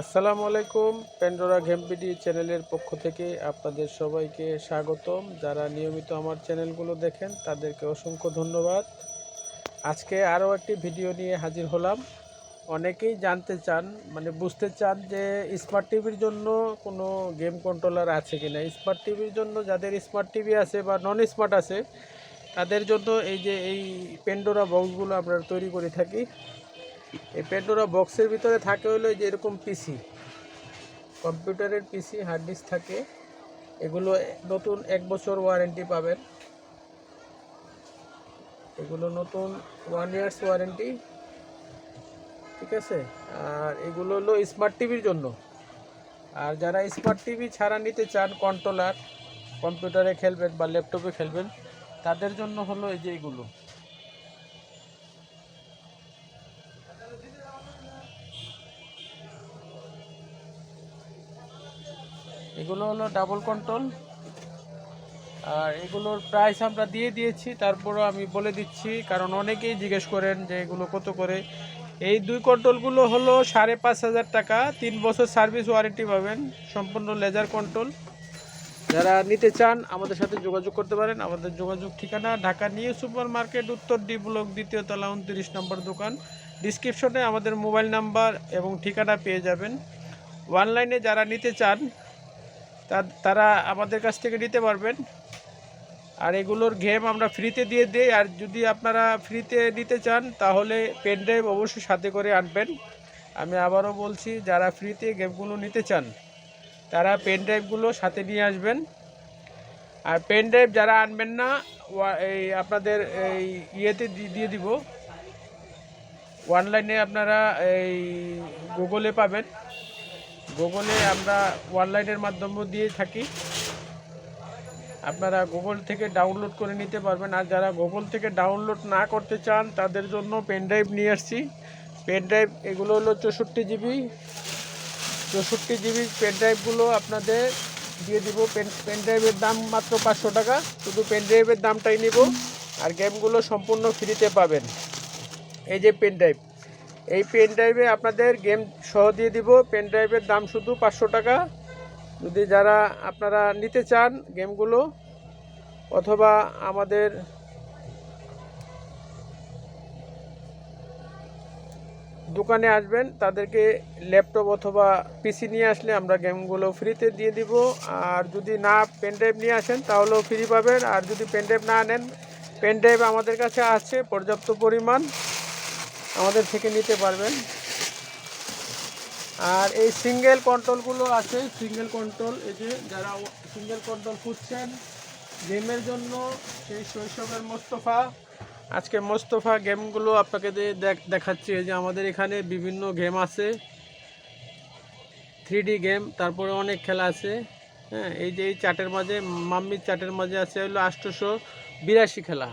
আসসালামু আলাইকুম প্যান্ডোরা ঘেমপিডি চ্যানেলের পক্ষ থেকে আপনাদের সবাইকে স্বাগতম। যারা নিয়মিত আমার চ্যানেলগুলো দেখেন, তাদেরকে অসংখ্য ধন্যবাদ। আজকে আরও একটি ভিডিও নিয়ে হাজির হলাম। অনেকেই জানতে চান মানে বুঝতে চান যে স্মার্ট টিভির জন্য কোনো গেম কন্ট্রোলার আছে কি না স্মার্ট টিভির জন্য যাদের স্মার্ট টিভি আছে বা নন স্মার্ট আছে, তাদের জন্য এই যে এই পেন্ডোরা বক্সগুলো আমরা তৈরি করে থাকি এই পেন্ডোরা বক্সের ভিতরে থাকে হলো যে এরকম পিসি কম্পিউটারের পিসি হার্ড ডিস্ক থাকে। এগুলো নতুন এক বছর ওয়ারেন্টি পাবেন। এগুলো নতুন ওয়ান ইয়ার্স ওয়ারেন্টি ঠিক আছে? আর এগুলো হলো স্মার্ট টিভির জন্য। আর যারা স্মার্ট টিভি ছাড়া নিতে চান কন্ট্রোলার কম্পিউটারে খেলবেন বা ল্যাপটপে খেলবেন, তাদের জন্য হলো এই যে এগুলো। এগুলো হলো ডাবল কন্ট্রোল আর এগুলোর প্রাইস আমরা দিয়ে দিয়েছি, তারপরও আমি বলে দিচ্ছি, কারণ অনেকেই জিজ্ঞেস করেন যে এগুলো কত করে। এই দুই কন্ট্রোলগুলো হলো সাড়ে পাঁচ হাজার টাকা, তিন বছর সার্ভিস ওয়ারেন্টি পাবেন, সম্পূর্ণ লেজার কন্ট্রোল যারা নিতে চান, আমাদের সাথে যোগাযোগ করতে পারেন। আমাদের যোগাযোগ ঠিকানা ঢাকা নিউ সুপার মার্কেট উত্তর ডি ব্লক, দ্বিতীয় তলা, উনত্রিশ নম্বর দোকান। ডিসক্রিপশনে আমাদের মোবাইল নাম্বার এবং ঠিকানা পেয়ে যাবেন। অনলাইনে যারা নিতে চান তারা আমাদের কাছ থেকে নিতে পারবেন। আর এগুলোর গেম আমরা ফ্রিতে দিয়ে দিই, আর যদি আপনারা ফ্রিতে নিতে চান, তাহলে পেন ড্রাইভ অবশ্যই সাথে করে আনবেন। আমি আবারও বলছি, যারা ফ্রিতে গেমগুলো নিতে চান, তারা পেন ড্রাইভগুলো সাথে নিয়ে আসবেন। আর পেন ড্রাইভ যারা আনবেন না এই আপনাদের এই ইয়েতে দিয়ে দিব। অনলাইনে আপনারা এই গুগলে পাবেন। গুগলে আমরা অনলাইনের মাধ্যমেও দিয়ে থাকি। আপনারা গুগল থেকে ডাউনলোড করে নিতে পারবেন। আর যারা গুগল থেকে ডাউনলোড না করতে চান, তাদের জন্য পেন ড্রাইভ নিয়ে আসছি। পেন ড্রাইভ, এগুলো হলো চৌষট্টি জিবি। চৌষট্টি জিবি পেন ড্রাইভগুলো আপনাদের দিয়ে দিব। পেন পেন ড্রাইভের দাম মাত্র পাঁচশো টাকা। শুধু পেন ড্রাইভের দামটাই নিব। আর গেমগুলো সম্পূর্ণ ফ্রিতে পাবেন। এই যে পেন ড্রাইভ। এই পেন ড্রাইভে আপনাদের গেম সহ দিয়ে দিব। পেন ড্রাইভের দাম শুধু পাঁচশো টাকা। যদি যারা আপনারা নিতে চান গেমগুলো, অথবা আমাদের দোকানে আসবেন, তাদেরকে ল্যাপটপ অথবা পিসি নিয়ে আসলে আমরা গেমগুলো ফ্রিতে দিয়ে দিব। আর যদি না পেন ড্রাইভ নিয়ে আসেন, তাহলেও ফ্রি পাবেন। আর যদি পেন ড্রাইভ না আনেন পেন ড্রাইভ আমাদের কাছে আছে, পর্যাপ্ত পরিমাণ। আমাদের থেকে নিতে পারবেন। আর এই সিঙ্গেল কন্ট্রোলগুলো আছে সিঙ্গেল কন্ট্রোল এই যে যারা সিঙ্গেল কন্ট্রোল খুঁজছেন গেমের জন্য সেই শৈশবের মোস্তফা। আজকে মোস্তফা গেমগুলো আপনাকে দেখাচ্ছি যে আমাদের এখানে বিভিন্ন গেম আছে। থ্রি গেম তারপরে অনেক খেলা আছে। হ্যাঁ এই যে এই চার্টের মাঝে, মাম্মির চার্টের মাঝে আছে হলো আষ্টশো বিরাশি খেলা।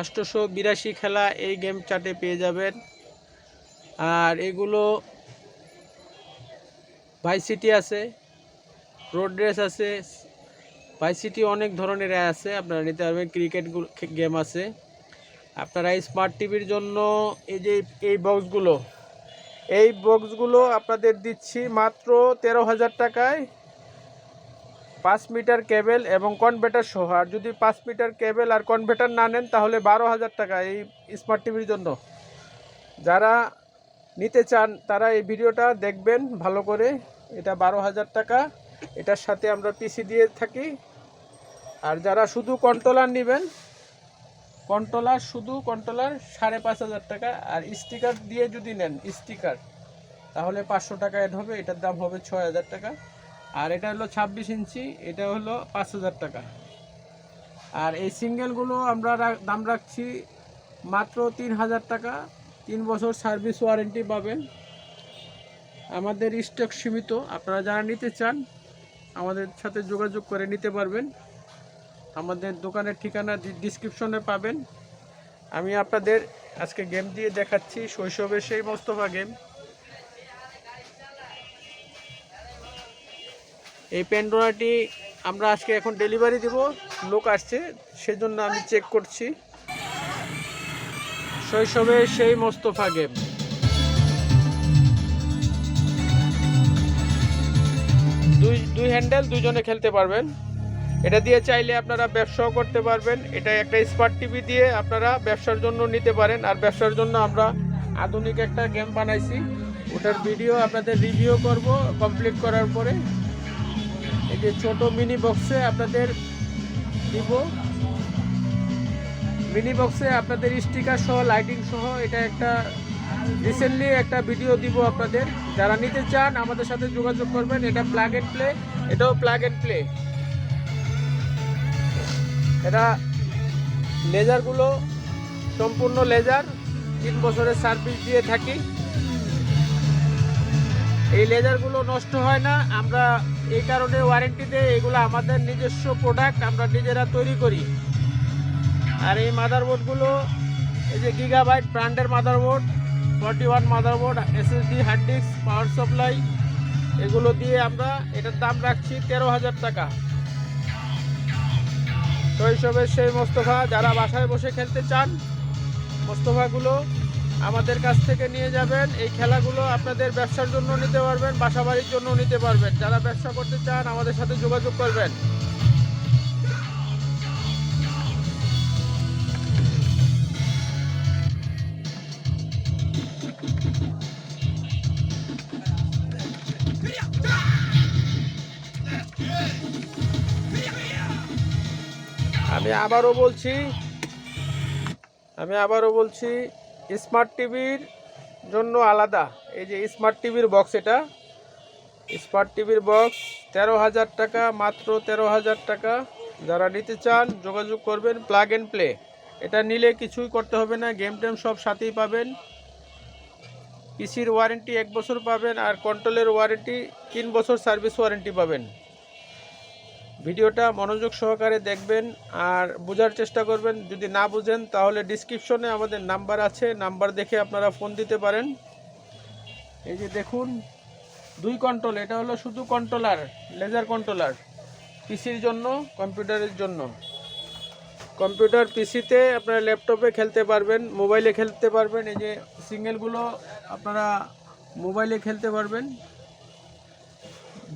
আষ্টশো বিরাশি খেলা এই গেম চার্টে পেয়ে যাবেন। আর এগুলো ভাই সিটি আছে রোড রেস আছে, ভাই সিটি অনেক ধরনের আছে, আপনারা নিতে পারবেন ক্রিকেট গেম আছে। আপনারা এই স্মার্ট টিভির জন্য এই যে এই বক্সগুলো এই বক্সগুলো আপনাদের দিচ্ছি মাত্র তেরো হাজার টাকায় পাঁচ মিটার কেবেল এবং কনভার্টার সহ। আর যদি পাঁচ মিটার কেবেল আর কনভার্টার না নেন, তাহলে বারো হাজার টাকা এই স্মার্ট টিভির জন্য। যারা নিতে চান, তারা এই ভিডিওটা দেখবেন ভালো করে। এটা বারো হাজার টাকা। এটার সাথে আমরা পিসি দিয়ে থাকি। আর যারা শুধু কন্ট্রোলার নেবেন কন্ট্রোলার শুধু কন্ট্রোলার সাড়ে পাঁচ হাজার টাকা। আর স্টিকার দিয়ে যদি নেন স্টিকার তাহলে পাঁচশো টাকা অ্যাড হবে। এটার দাম হবে ছয় হাজার টাকা। আর এটা হলো ছাব্বিশ ইঞ্চি, এটা হলো পাঁচ হাজার টাকা। আর এই সিঙ্গেলগুলো আমরা দাম রাখছি মাত্র তিন হাজার টাকা। তিন বছর সার্ভিস ওয়ারেন্টি পাবেন। আমাদের স্টক সীমিত, আপনারা যারা নিতে চান, আমাদের সাথে যোগাযোগ করে নিতে পারবেন। আমাদের দোকানের ঠিকানা ডিসক্রিপশনে পাবেন। আমি আপনাদের আজকে গেম দিয়ে দেখাচ্ছি, শৈশবের সেই মোস্তফা গেম এই প্যান্ডোনাটি আমরা আজকে এখন ডেলিভারি দিব, লোক আসছে, সেজন্য আমি চেক করছি। শৈশবের সেই মোস্তফা গেম। দুই দুই হ্যান্ডেল দুজনে খেলতে পারবেন। এটা দিয়ে চাইলে আপনারা ব্যবসাও করতে পারবেন। এটা একটা স্মার্ট টিভি দিয়ে আপনারা ব্যবসার জন্য নিতে পারেন। আর ব্যবসার জন্য আমরা আধুনিক একটা গেম বানাইছি। ওটার ভিডিও আপনাদের রিভিউ করব কমপ্লিট করার পরে। এই যে ছোটো মিনি বক্সে আপনাদের দিব। মিনি বক্সে আপনাদের স্টিকার সহ, লাইটিং সহ এটা একটা রিসেন্টলি একটা ভিডিও দিব আপনাদের। যারা নিতে চান, আমাদের সাথে যোগাযোগ করবেন। এটা প্লাগ এন্ড প্লে এটাও প্লাগ এন্ড প্লে এটা লেজারগুলো সম্পূর্ণ লেজার তিন বছরের সার্ভিস দিয়ে থাকি। এই লেজারগুলো নষ্ট হয় না। আমরা এই কারণে ওয়ারেন্টি দেই এগুলো আমাদের নিজস্ব প্রোডাক্ট আমরা নিজেরা তৈরি করি। আর এই মাদারবোর্ডগুলো এই যে গিগাবাইট ব্র্যান্ডের motherboard forty one motherboard SSD hard disk power supply এগুলো দিয়ে আমরা এটার দাম রাখছি তেরো হাজার টাকা। শৈশবের সেই মোস্তফা, যারা বাসায় বসে খেলতে চান, মোস্তফাগুলো আমাদের কাছ থেকে নিয়ে যাবেন। এই খেলাগুলো আপনাদের ব্যবসার জন্য নিতে পারবেন বাসা বাড়ির জন্য নিতে পারবেন। যারা ব্যবসা করতে চান, আমাদের সাথে যোগাযোগ করবেন। আমি আবারও বলছি, আমি আবারও বলছি স্মার্ট টিভির জন্য আলাদা। এই যে স্মার্ট টিভির বক্স এটা। স্মার্ট টিভির বক্স তেরো হাজার টাকা, মাত্র তেরো হাজার টাকা। যারা নিতে চান, যোগাযোগ করবেন প্লাগ অ্যান্ড প্লে এটা নিলে কিছুই করতে হবে না গেম টেম সব সাথেই পাবেন। পিসির ওয়ারেন্টি এক বছর পাবেন আর কন্ট্রোলের ওয়ারেন্টি তিন বছর সার্ভিস ওয়ারেন্টি পাবেন। ভিডিওটা মনোযোগ সহকারে দেখবেন আর বোঝার চেষ্টা করবেন। যদি না বুঝেন, তাহলে ডিসক্রিপশনে আমাদের নাম্বার আছে। নাম্বার দেখে আপনারা ফোন দিতে পারেন। এই যে দেখুন, দুই কন্ট্রোল এটা হলো শুধু কন্ট্রোলার লেজার কন্ট্রোলার পিসির জন্য কম্পিউটারের জন্য। কম্পিউটার পিসিতে আপনারা ল্যাপটপে খেলতে পারবেন মোবাইলে খেলতে পারবেন। এই যে সিঙ্গেলগুলো আপনারা মোবাইলে খেলতে পারবেন।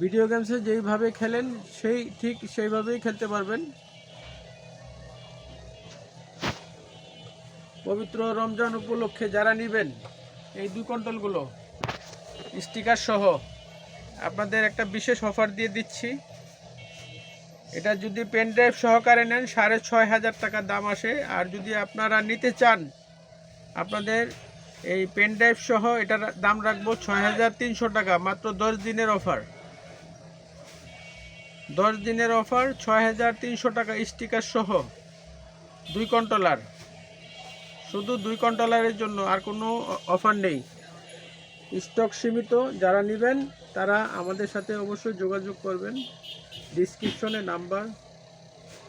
ভিডিও গেমসে যেইভাবে খেলেন, সেই ঠিক সেইভাবেই খেলতে পারবেন। পবিত্র রমজান উপলক্ষে যারা নেবেন, এই দুই কন্ট্রোলগুলো, স্টিকার সহ, আপনাদের একটা বিশেষ অফার দিয়ে দিচ্ছি। এটা যদি পেন ড্রাইভ সহকারে নেন, সাড়ে ছয় হাজার টাকা দাম আসে। আর যদি আপনারা নিতে চান, আপনাদের এই পেন ড্রাইভ সহ, এটার দাম রাখব ছয় হাজার তিনশো টাকা, মাত্র দশ দিনের অফার। দশ দিনের অফার ছয় হাজার তিনশো টাকা স্টিকার সহ দুই কন্ট্রোলার। শুধু দুই কন্ট্রোলারের জন্য আর কোনো অফার নেই। স্টক সীমিত, যারা নেবেন তারা আমাদের সাথে অবশ্যই যোগাযোগ করবেন। ডিসক্রিপশনে নাম্বার,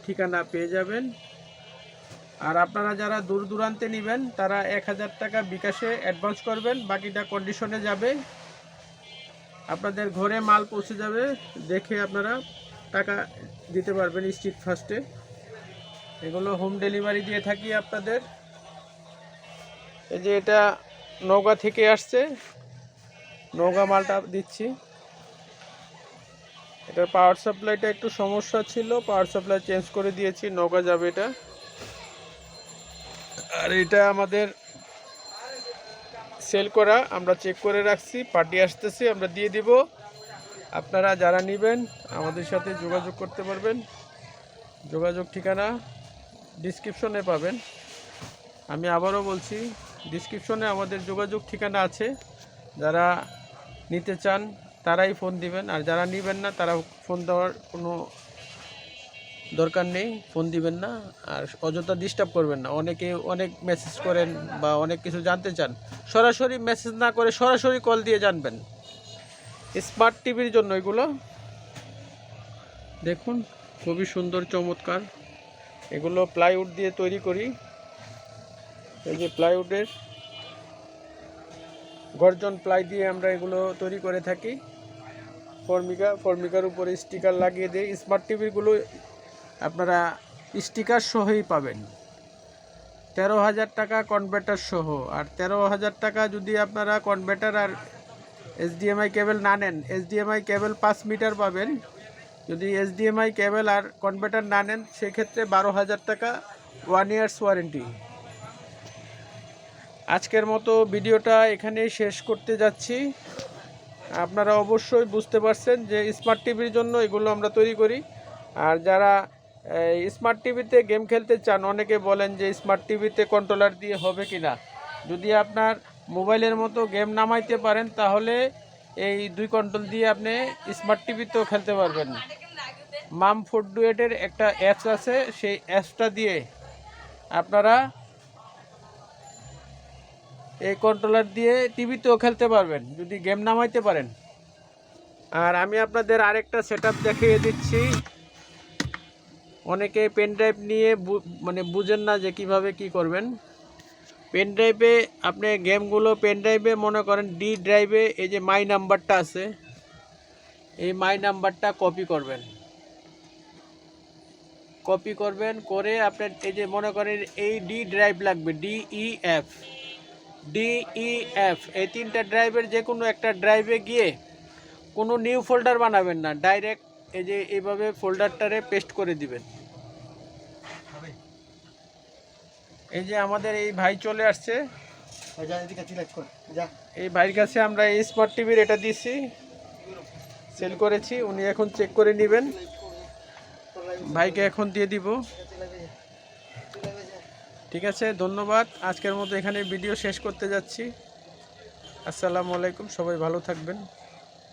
ঠিকানা পেয়ে যাবেন। আর আপনারা যারা দূর দূরান্তে নেবেন, তারা এক হাজার টাকা বিকাশে অ্যাডভান্স করবেন, বাকিটা কন্ডিশনে যাবে। আপনাদের ঘরে মাল পৌঁছে যাবে, দেখে আপনারা টাকা দিতে পারবেন স্ট্রিট ফার্স্টে এগুলো হোম ডেলিভারি দিয়ে থাকি আপনাদের। এই যে এটা নৌকা থেকে আসছে। নৌকা মালটা দিচ্ছি। এটার পাওয়ার সাপ্লাইটা একটু সমস্যা ছিল। পাওয়ার সাপ্লাই চেঞ্জ করে দিয়েছি, নৌকা যাবে এটা। আর এটা আমাদের সেল করা, আমরা চেক করে রাখছি পার্টি আসতেছে, আমরা দিয়ে দিব। আপনারা যারা নেবেন, আমাদের সাথে যোগাযোগ করতে পারবেন। যোগাযোগ ঠিকানা ডিসক্রিপশনে পাবেন। আমি আবারও বলছি, ডিসক্রিপশনে আমাদের যোগাযোগ ঠিকানা আছে। যারা নিতে চান, তারাই ফোন দিবেন। আর যারা নেবেন না তারা ফোন দেওয়ার কোনো দরকার নেই। ফোন দিবেন না। আর অযথা ডিস্টার্ব করবেন না। অনেকে অনেক মেসেজ করেন বা অনেক কিছু জানতে চান। সরাসরি মেসেজ না করে সরাসরি কল দিয়ে জানবেন। স্মার্ট টিভির জন্য এগুলো। দেখুন, খুবই সুন্দর, চমৎকার। এগুলো প্লাইউড দিয়ে তৈরি করি। এই যে প্লাইউডের গর্জন প্লাই দিয়ে আমরা এগুলো তৈরি করে থাকি। ফর্মিকা ফর্মিকার উপরে স্টিকার লাগিয়ে দিই স্মার্ট টিভিগুলো আপনারা স্টিকার সহই পাবেন। তেরো হাজার টাকা কনভার্টার সহ। আর তেরো হাজার টাকা যদি আপনারা কনভার্টার আর এইচডিএমআই কেবল না নেন এইচডিএমআই কেবল পাঁচ মিটার পাবেন। যদি এইচডিএমআই কেবল আর কনভার্টার না নেন, সেক্ষেত্রে বারো হাজার টাকা ওয়ান ইয়ার্স ওয়ারেন্টি আজকের মতো ভিডিওটা এখানেই শেষ করতে যাচ্ছি। আপনারা অবশ্যই বুঝতে পারছেন যে স্মার্ট টিভির জন্য এগুলো আমরা তৈরি করি। আর যারা স্মার্ট টিভিতে গেম খেলতে চান, অনেকে বলেন যে স্মার্ট টিভিতে কন্ট্রোলার দিয়ে হবে কি না যদি আপনার মোবাইলের মতো গেম নামাইতে পারেন, তাহলে এই দুই কন্ট্রোল দিয়ে আপনি স্মার্ট টিভিতেও খেলতে পারবেন। মাম ফুড ডুয়েটের একটা অ্যাপস আছে, সেই অ্যাপসটা দিয়ে আপনারা এই কন্ট্রোলার দিয়ে টিভিতেও খেলতে পারবেন, যদি গেম নামাইতে পারেন। আর আমি আপনাদের আরেকটা সেট দেখিয়ে দিচ্ছি। অনেকে পেন ড্রাইভ নিয়ে মানে বুঝেন না যে কীভাবে কি করবেন। পেন ড্রাইভে আপনি গেমগুলো পেন ড্রাইভে মনে করেন ডি ড্রাইভে এই যে মাই নাম্বারটা আছে, এই মাই নাম্বারটা কপি করবেন। কপি করবেন, করে আপনার এই যে মনে করেন এই ডি ড্রাইভ লাগবে ডিই এফ ডিইএফ এই তিনটা ড্রাইভের যে কোনো একটা ড্রাইভে গিয়ে কোনো নিউ ফোল্ডার বানাবেন না ডাইরেক্ট এই যে এইভাবে ফোল্ডারটারে পেস্ট করে দিবেন। এই যে আমাদের এই ভাই চলে আসছে। এই ভাইয়ের কাছে আমরা এই স্মার্ট টিভির এটা দিছি। সেল করেছি উনি এখন চেক করে নেবেন। ভাইকে এখন দিয়ে দিব। ঠিক আছে ধন্যবাদ। আজকের মতো এখানে ভিডিও শেষ করতে যাচ্ছি। আসসালামু আলাইকুম সবাই ভালো থাকবেন।